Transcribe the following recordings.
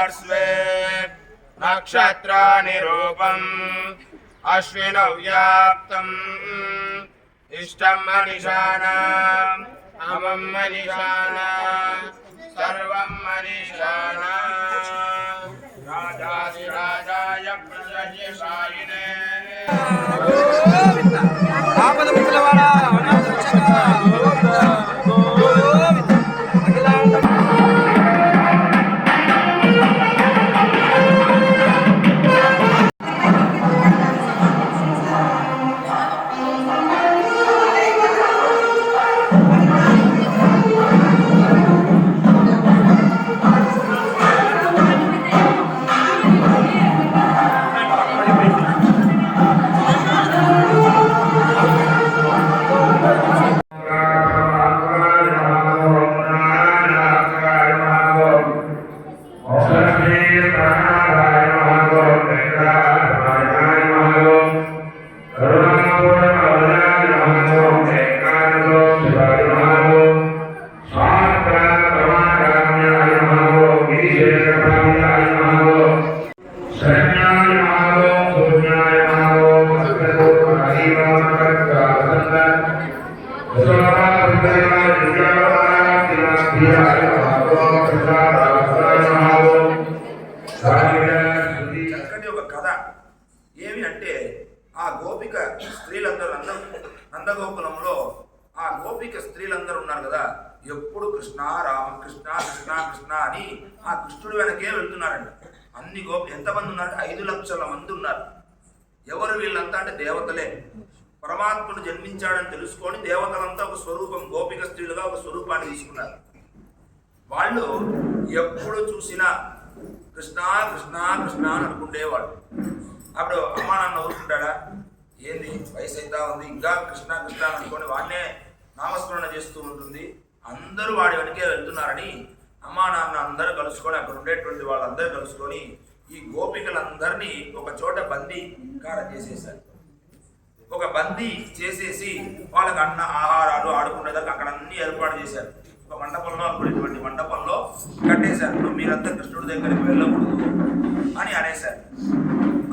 पार्श्वे नक्षत्रानिरूपम् अश्विनौ व्याप्तम्। इष्टम् मनिषाणाम् अमम् मनिषाणा सर्वम् मनिषाणा राजाधिराजाय प्रसह्यशायिने Lord. నందగోకులంలో ఆ గోపిక స్త్రీలందరూ ఉన్నారు కదా ఎప్పుడు కృష్ణ రామ కృష్ణ కృష్ణ కృష్ణ అని ఆ కృష్ణుడు వెనకే వెళ్తున్నారండి అన్ని గోపి ఎంతమంది ఉన్నారు? ఐదు లక్షల మంది ఉన్నారు. ఎవరు వీళ్ళంతా అంటే దేవతలే. పరమాత్ముడు జన్మించాడని తెలుసుకొని దేవతలంతా ఒక స్వరూపం గోపిక స్త్రీలుగా ఒక స్వరూపాన్ని తీసుకున్నారు. వాళ్ళు ఎప్పుడు చూసినా కృష్ణ కృష్ణ కృష్ణ అని అనుకుంటేవాడు అప్పుడు అమ్మా నాన్న ఊరుకుంటాడా? ఏంది? వయసు అయితా ఉంది. ఇంకా కృష్ణ కృష్ణ అనుకొని వాడినే నామస్మరణ చేస్తూ ఉంటుంది. అందరూ వాడి వెనకే వెళ్తున్నారని అమ్మా నాన్న అందరూ కలుసుకొని అక్కడ ఉండేటువంటి వాళ్ళందరూ కలుసుకొని ఈ గోపికలందరినీ ఒక చోట బందీ కారం చేసేసారు ఒక బందీ చేసేసి వాళ్ళకి అన్న ఆహారాలు ఆడుకునేదాకా అక్కడ అన్ని ఏర్పాటు చేశారు. ఒక మండపంలో అనుకునేటువంటి మండపంలో కట్టేశారు. మీరంతా కృష్ణుడి దగ్గరికి వెళ్ళకూడదు అని అనేశారు.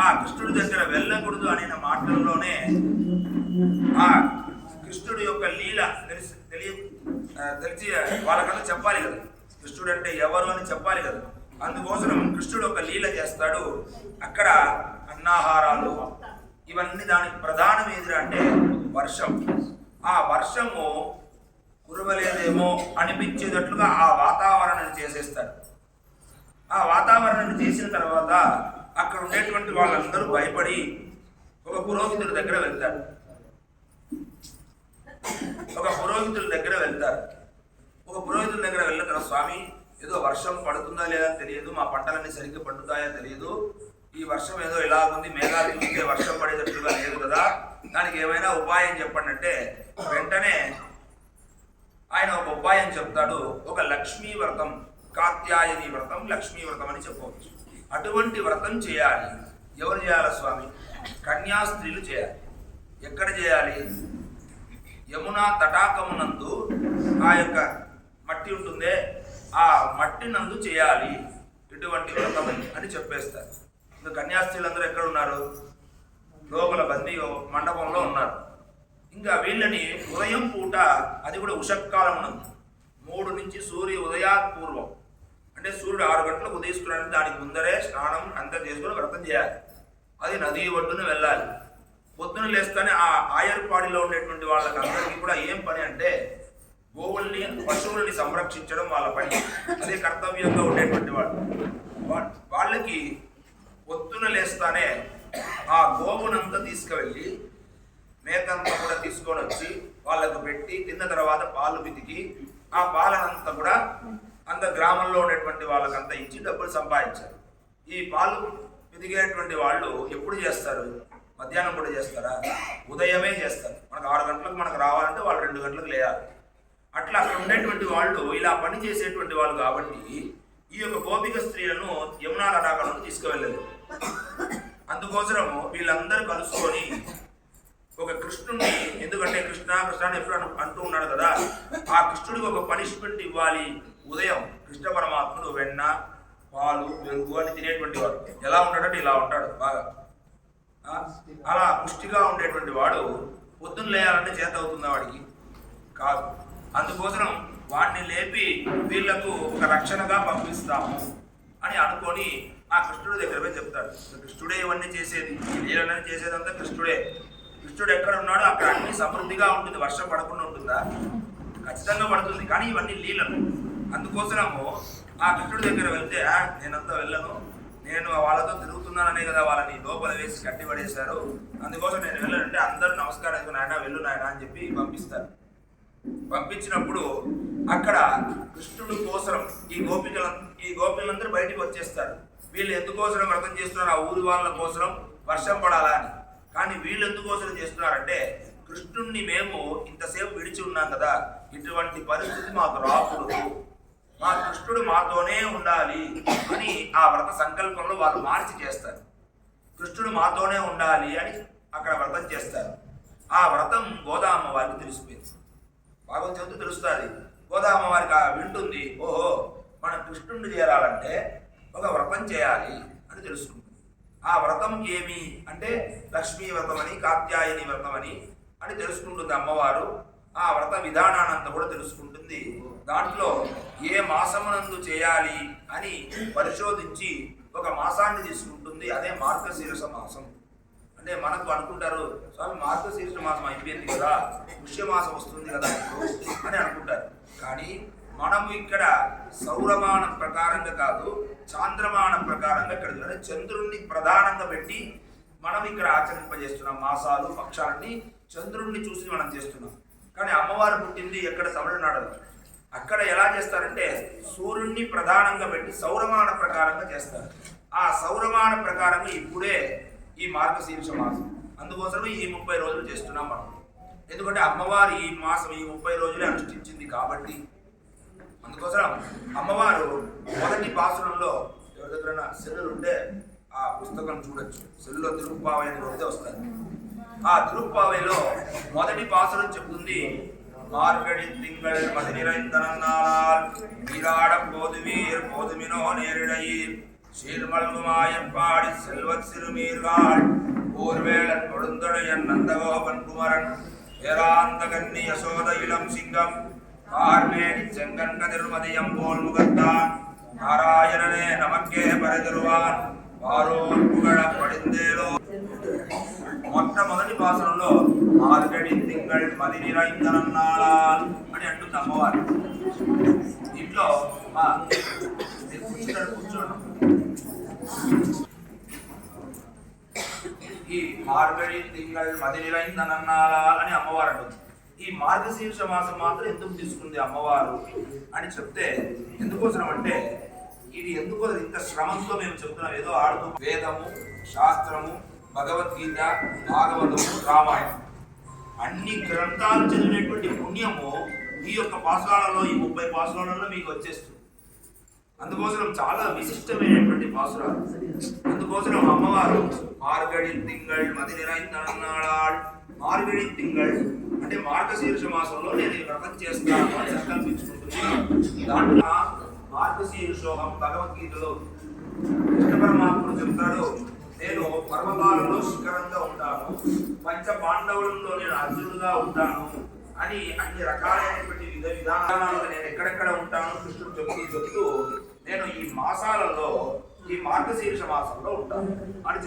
ఆ కృష్ణుడి దగ్గర వెళ్ళకూడదు అనే మాటల్లోనే ఆ కృష్ణుడి యొక్క లీల తెలిసి తెలియ తెలిసి వాళ్ళకన్నా చెప్పాలి కదా. కృష్ణుడు అంటే ఎవరు అని చెప్పాలి కదా. అందుకోసం కృష్ణుడు ఒక లీల చేస్తాడు. అక్కడ అన్నాహారాలు ఇవన్నీ దానికి ప్రధానం ఏదిరా అంటే వర్షం. ఆ వర్షము కురవలేదేమో అనిపించేటట్లుగా ఆ వాతావరణాన్ని చేసేస్తాడు. ఆ వాతావరణాన్ని చేసిన తర్వాత అక్కడ ఉండేటువంటి వాళ్ళందరూ భయపడి ఒక పురోహితుడి దగ్గర వెళ్తారు. ఒక పురోహితుడి దగ్గర వెళ్తారు. ఒక పురోహితుడి దగ్గర వెళ్ళిన తర్వాత స్వామి ఏదో వర్షం పడుతుందా లేదా తెలియదు మా పంటలన్నీ సరిగ్గా పండుతాయో తెలియదు. ఈ వర్షం ఏదో ఇలా ఉంది మేఘాలు చూస్తే వర్షం పడేటట్టుగా లేదు కదా. దానికి ఏమైనా ఉపాయం చెప్పండి అంటే వెంటనే ఆయన ఒక ఉపాయం చెప్తాడు. ఒక లక్ష్మీ వ్రతం కాత్యాయని వ్రతం లక్ష్మీ వ్రతం అని చెప్పవచ్చు. అటువంటి వ్రతం చేయాలి. ఎవరు చేయాలి స్వామి? కన్యా స్త్రీలు చేయాలి. ఎక్కడ చేయాలి? యమునా తటాకమునందు ఆ యొక్క మట్టి ఉంటుందే ఆ మట్టి నందు చేయాలి ఇటువంటి వ్రతం అని చెప్పేస్తారు. ఇంకా కన్యాస్త్రీలందరూ ఎక్కడ ఉన్నారు? లోపల బందీ మండపంలో ఉన్నారు. ఇంకా వీళ్ళని ఉదయం పూట అది కూడా ఉషక్కాలం ఉన్నది మూడు నుంచి సూర్య ఉదయాత్ పూర్వం అంటే సూర్యుడు ఆరు గంటలకు ఉదయిస్తున్నాడు దానికి ముందరే స్నానం అంతా చేసుకుని వ్రతం చేయాలి. అది నది ఒడ్డున వెళ్ళాలి. పొద్దున లేస్తానే ఆ ఆయర్పాడిలో ఉండేటువంటి వాళ్ళకందరికీ కూడా ఏం పని అంటే గోవుల్ని పశువుల్ని సంరక్షించడం వాళ్ళ పని. అదే కర్తవ్యంగా ఉండేటువంటి వాళ్ళు. వా- వాళ్ళకి పొద్దున లేస్తానే ఆ గోవునంతా తీసుకువెళ్ళి మేతంతా కూడా తీసుకొని వచ్చి వాళ్ళకు పెట్టి తిన్న తర్వాత పాలు పితికి ఆ పాలనంతా కూడా అంత గ్రామంలో ఉండేటువంటి వాళ్ళకంతా ఇచ్చి డబ్బులు సంపాదించారు. ఈ పాలు పితికేటువంటి వాళ్ళు ఎప్పుడు చేస్తారు? మధ్యాహ్నం కూడా చేస్తారా? ఉదయమే చేస్తారు. మనకు ఆరు గంటలకు మనకు రావాలంటే వాళ్ళు రెండు గంటలకు లేయాలి. అట్లా అక్కడ ఉండేటువంటి వాళ్ళు ఇలా పని చేసేటువంటి వాళ్ళు కాబట్టి ఈ యొక్క గోపిక స్త్రీలను యమునా తటాకంలో తీసుకువెళ్ళలేదు. అందుకోసం వీళ్ళందరూ కలుసుకొని ఒక కృష్ణుడిని ఎందుకంటే కృష్ణ కృష్ణ అని ఎప్పుడు అంటూ ఉన్నాడు కదా ఆ కృష్ణుడికి ఒక పనిష్మెంట్ ఇవ్వాలి. ఉదయం కృష్ణ పరమాత్ముడు వెన్న పాలు పెరుగు అని తినేటువంటి వాడు. ఎలా ఉంటాడంటే ఇలా ఉంటాడు బాగా. అలా పుష్టిగా ఉండేటువంటి వాడు పొద్దున్న లేయాలంటే చేత అవుతుందా వాడికి కాదు. అందుకోసం వాడిని లేపి వీళ్ళకు ఒక రక్షణగా పంపిస్తాము అని అనుకొని ఆ కృష్ణుడి దగ్గర పోయి చెప్తాడు. కృష్ణుడే ఇవన్నీ చేసేది లీలనని చేసేదంతా కృష్ణుడే. కృష్ణుడు ఎక్కడ ఉన్నాడో అక్కడ అన్ని సమృద్ధిగా ఉంటుంది వర్షం పడకుండా ఉంటుందా? ఖచ్చితంగా పడుతుంది కానీ ఇవన్నీ లీలలు. అందుకోసము ఆ కృష్ణుడి దగ్గర వెళ్తే నేనంతా వెళ్ళను. నేను వాళ్ళతో తిరుగుతున్నాననే కదా వాళ్ళని లోపల వేసి కట్టి పడేశారు. అందుకోసం నేను వెళ్ళానంటే అందరూ నమస్కారం నాయన? వెళ్ళు నాయన అని చెప్పి పంపిస్తారు. పంపించినప్పుడు అక్కడ కృష్ణుడు కోసరం ఈ గోపికల ఈ గోపికలందరూ బయటికి వచ్చేస్తారు. వీళ్ళు ఎందుకోసరం వ్రతం చేస్తున్నారు? ఆ ఊరి వాళ్ళ కోసరం వర్షం పడాలా అని. కానీ వీళ్ళు ఎందుకోసరం చేస్తున్నారంటే కృష్ణుణ్ణి మేము ఇంతసేపు విడిచి ఉన్నాం కదా. ఇటువంటి పరిస్థితి మాకు రాకూడదు. మా కృష్ణుడు మాతోనే ఉండాలి అని ఆ వ్రత సంకల్పంలో వాళ్ళు మార్చి చేస్తారు. కృష్ణుడు మాతోనే ఉండాలి అని అక్కడ వ్రతం చేస్తారు. ఆ వ్రతం గోదామ్మ వారికి తెలిసిపోయింది. భాగవతం చెబుతూ తెలుస్తుంది. గోదామ్మ వారికి ఆ వింటుంది ఓహో మన కృష్ణుడిని చేరాలంటే ఒక వ్రతం చేయాలి అని తెలుసుకుంటుంది. ఆ వ్రతం ఏమి అంటే లక్ష్మీ వ్రతం అని కాత్యాయని వ్రతం అని అని తెలుసుకుంటుంది అమ్మవారు. ఆ వ్రత విధానానంతా కూడా తెలుసుకుంటుంది. దాంట్లో ఏ మాసమునందు చేయాలి అని పరిశోధించి ఒక మాసాన్ని తీసుకుంటుంది. అదే మార్గశీర్ష మాసం. అంటే మనకు అనుకుంటారు స్వామి మార్గశీర్ష మాసం అయిపోయింది కదా పుష్యమాసం వస్తుంది కదా ఇప్పుడు అని అనుకుంటారు. కానీ మనము ఇక్కడ సౌరమాన ప్రకారంగా కాదు చాంద్రమాన ప్రకారంగా ఇక్కడ అంటే చంద్రుణ్ణి ప్రధానంగా పెట్టి మనం ఇక్కడ ఆచరింపజేస్తున్నాం మాసాలు పక్షాలని చంద్రుణ్ణి చూసి మనం చేస్తున్నాం. కానీ అమ్మవారు పుట్టింది ఎక్కడ? తమిళనాడులో. అక్కడ ఎలా చేస్తారంటే సూర్యుడిని ప్రధానంగా పెట్టి సౌరమాన ప్రకారంగా చేస్తారు. ఆ సౌరమాన ప్రకారంగా ఇప్పుడే ఈ మార్గశీర్ష మాసం. అందుకోసమే ఈ ముప్పై రోజులు చేస్తున్నాం మనం. ఎందుకంటే అమ్మవారు ఈ మాసం ఈ ముప్పై రోజులే అనుష్ఠించింది కాబట్టి. అందుకోసం అమ్మవారు మొదటి పాసురంలో ఎవరి దగ్గర సెల్లులు ఉంటే ఆ పుస్తకం చూడొచ్చు. సెల్లులో తిరుప్పావై అని వస్తారు ఆ తిరుప్పావైలో మొదటి పాసురం చెప్తుంది மார்கழி திங்கள் மதிநிறைந்த நன்னாளால் நீராட போதுவீர் போதுமினோ நேரிடையில் சீர்மல்குமாயம் பாடி செல்வ சிறுமீர்கள் ஊர்வேளன் கொழுந்தொழையன் நந்தகோபன் குமரன். பேராந்த கன்னி யசோத இளம் சிங்கம். கார்மேடி செங்கன் கதிர்மதியம் போல் முகத்தான். நாராயணனே நமக்கே பரதருவான். வாரோர் புகழ படிந்தேலோ. మొట్టమొదటి భాషలో ఆల్రెడీ తింగళ్ మది నిరైందనన్నాళాల్ అని అంటుంది అమ్మవారు. ఇంట్లో మా కూర్చున్నాడు కూర్చోండి. ఈ మార్గడి తింగళ్ మది నిరైందనన్నాళాల్ అని అమ్మవారు అంటుంది. ఈ మార్గశీర్ష మాసం మాత్రం ఎందుకు తీసుకుంది అమ్మవారు అని చెప్తే ఎందుకోసం అంటే ఇది ఎందుకో ఇంత శ్రమంతో మేము చెప్తున్నాం? ఏదో ఆడుతూ వేదము శాస్త్రము భగవద్గీత భాగవతము రామాయణం. అన్ని గ్రంథాలు చదివినటువంటి పుణ్యము ఈ యొక్క పాసురాలలో ఈ ముప్పై పాసురాలలో మీకు వచ్చేస్తుంది. అందుకోసం చాలా విశిష్టమైనటువంటి పాసురాలు. అందుకోసం అమ్మవారు మార్గడి తింగళ్ మది నిరైందన్నాళాళ్ మార్గడి తింగళ్ అంటే మార్గశీర్ష మాసంలో నేను ఈ వ్రతం చేస్తాను అని సంకల్పించుకుంటున్నాను దాంట్లో మార్గశీర్షోహం భగవద్గీతలో కృష్ణ పరమాత్ముడు చెప్తాడు నేను శిఖరంగా ఉంటాను పంచ పాండవులలో నేను అర్జునుగా ఉంటాను అని అన్ని రకాలైనటువంటి విధ విధానాలుగా నేను ఎక్కడెక్కడ ఉంటాను కృష్ణుడు చెప్తూ చెప్తూ నేను ఈ మాసాలలో ఈ మార్గశీర్ష మాసంలో ఉంటాను. అని